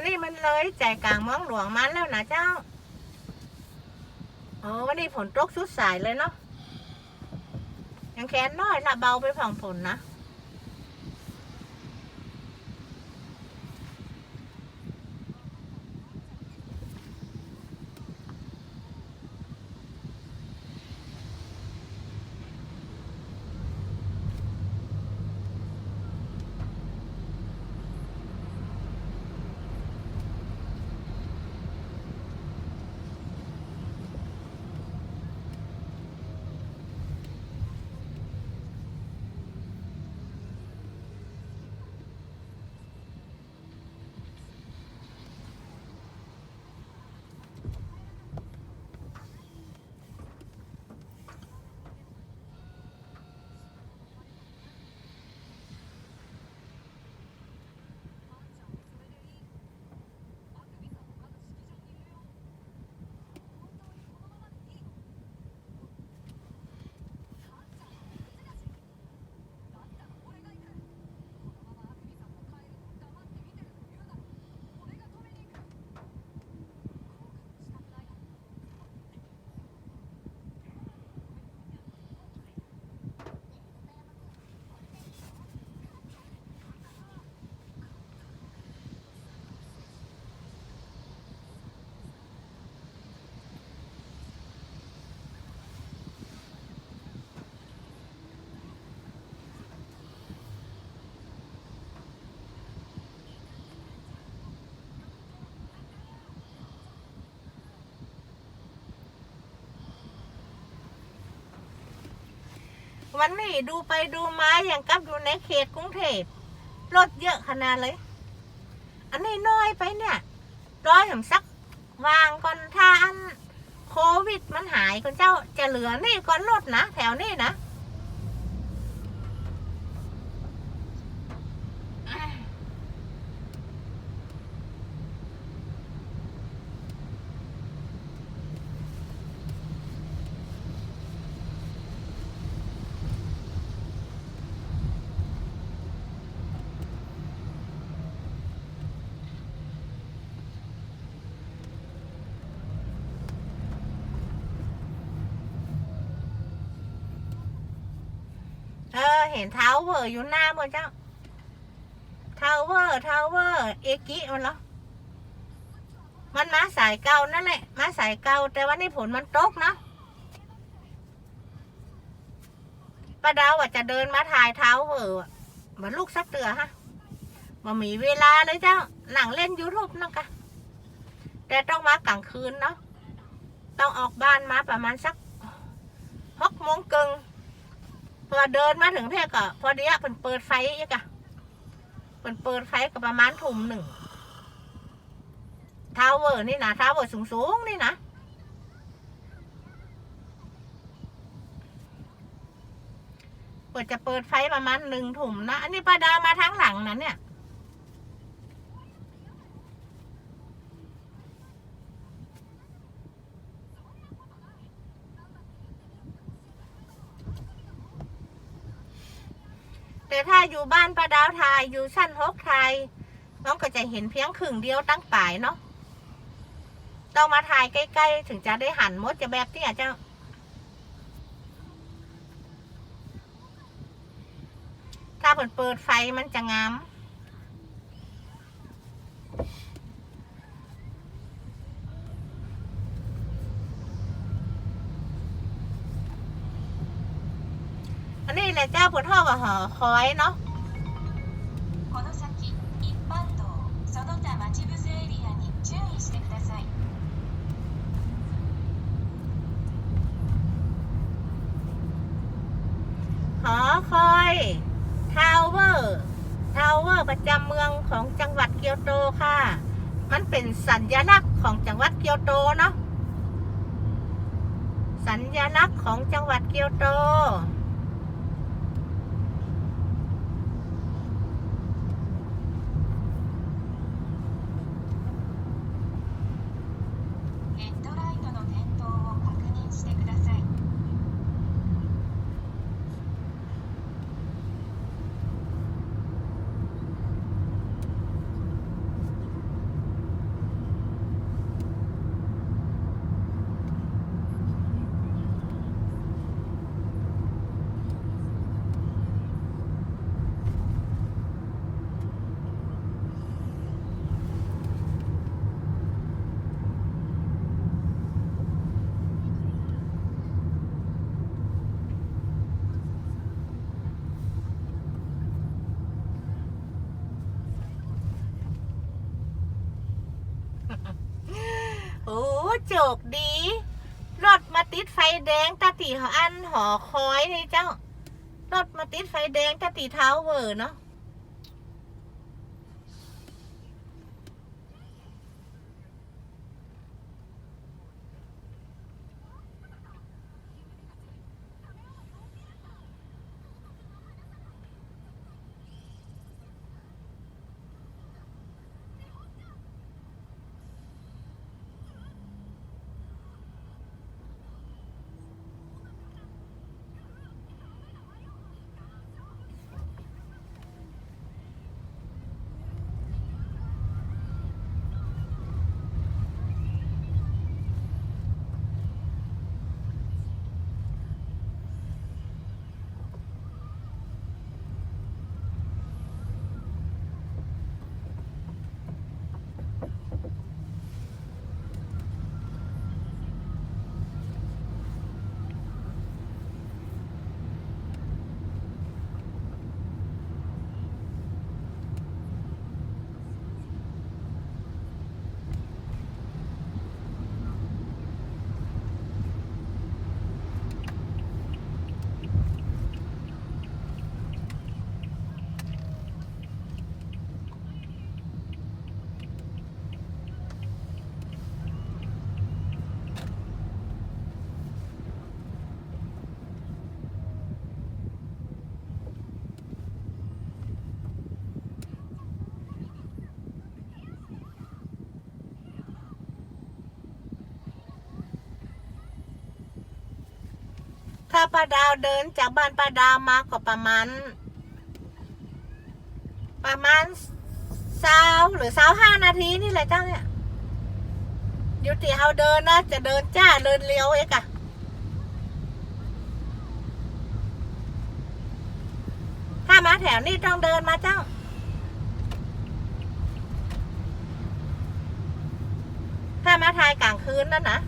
อันนี้มันเลยใจกลางมองหลวงมันแล้วนะเจ้าอ๋อวันนี้ฝนตกสุดสายเลยเนาะยังแค้นน้อยละเบาไปผ่องฝนนะ วันนี้ดูไปดูมาอย่างกับอยู่ในเขตกรุงเทพรถเยอะขนาดเลย อันนี้น้อยไปเนี่ยร้อยถึงสักวางก่อนถ้าอันโควิดมันหายคนเจ้าจะเหลือนี่ก่อนรถนะแถวนี้นะ เออ เห็นเท้าเวอร์อยู่หน้าหมดเจ้าท้าเวอร์ท้าเวอร์ เอกิมันเหรอ มันมาสายเก่านั่นแหละ มาสายเก่าแต่ว่านี่ฝนมันตกเนาะป้าดาวว่าจะเดินมาถ่ายเท้าเวอร์มือนลูกสักเตือฮะมามีเวลาเลยเจ้า หนังเล่นยูทูบนั่นกะแต่ต้องมากลางคืนเนาะ ต้องออกบ้านมาประมาณสักหกโมงกึ่ง พอเดินมาถึงเท่ก็พอดีอะเปิดเปิดไฟอีกอะเปิดเปิดไฟก็ประมาณทุ่มหนึ่งทาวเวอร์นี่นะทาวเวอร์สูงสูงๆนี่นะเปิดจะเปิดไฟประมาณหนึ่งถุ่มนะ อันนี้ป้าดามาทางหลังนั้นเนี่ย แต่ถ้า อยู่บ้านป้าดาวทายอยู่ชั้นหกทายน้องก็จะเห็นเพียงครึ่งเดียวตั้งป่ายเนาะต้องมาถ่ายใกล้ ๆ ถึงจะได้หันมดจะแบบที่อาจจะถ้าเปิดเปิดไฟมันจะงามอันนี้แหละเจ้าปวดท้องกับหอคอยเนาะ この先一般道その他待ち伏せエリアに注意してください หอคอยทาวเวอร์ทาวเวอร์ประจำเมืองของจังหวัดเกียวโตค่ะ มันเป็นสัญลักษณ์ของจังหวัดเกียวโตเนาะสัญลักษณ์ของจังหวัดเกียวโต โอ้โจกดีรถมาติดไฟแดงตาตีหออันหอคอยนี่เจ้ารถมาติดไฟแดงตาตีเท้าเวอร์เนาะ ถ้าป้าดาวเดินจากบ้านป้าดาวมาก็ประมาณ ประมาณสาวหรือสาวห้านาทีนี่แหละเจ้าเนี่ยอยู่ที่เฮาเดินนะจะเดินจ้าเดินเลี้ยวเองอะถ้ามาแถวนี้ต้องเดินมาเจ้าถ้ามาทายกลางคืนนั่นนะ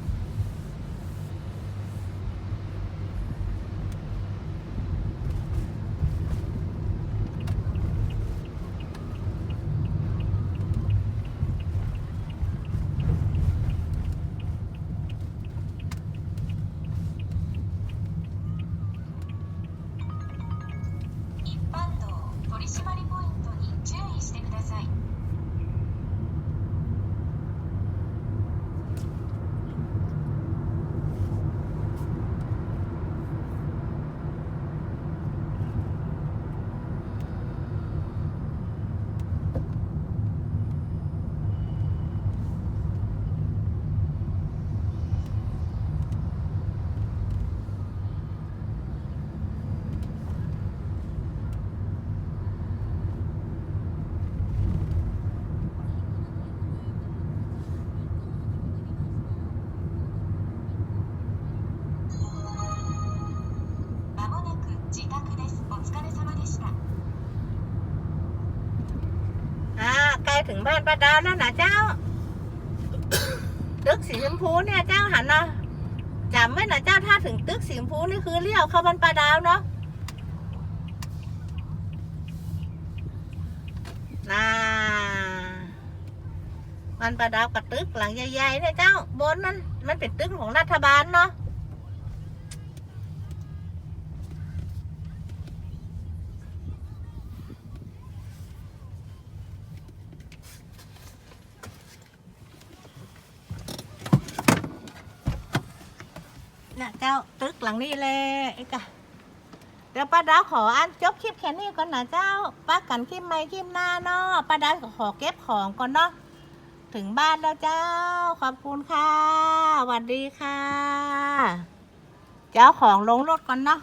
ถึงบ้านป้าดาวแล้วนะเจ้าตึกสีชมพูเนี่ยเจ้าหันนะจำไว้นะเจ้าถ้าถึงตึกสีชมพูนี่คือเลี้ยวเข้าบ้านป้าดาวเนาะน่าบ้านป้าดาวกับตึกหลังใหญ่ๆเนี่ยเจ้าบนนั้นมันเป็นตึกของรัฐบาลเนาะ เจ้าตึกหลังนี้เลยไอ้กะเดี๋ยวป้าดาวขออันจบคลิปแค่นี้ก่อนนะเจ้าป้ากันคลิปไม่คลิปหน้าเนาะป้าดาวขอเก็บของก่อนเนาะถึงบ้านแล้วเจ้า ขอบคุณค่ะสวัสดีค่ะ เจ้าของลงรถก่อนเนาะ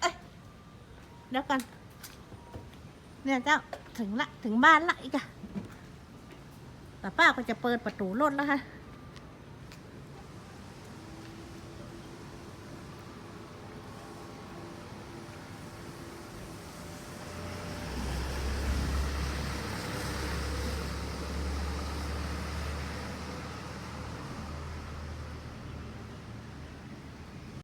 เอ้ยเดี๋ยวกันเนี่ยเจ้าถึงละถึงบ้านละอีกอะแต่ป้าก็จะเปิดประตูรถแล้วค่ะ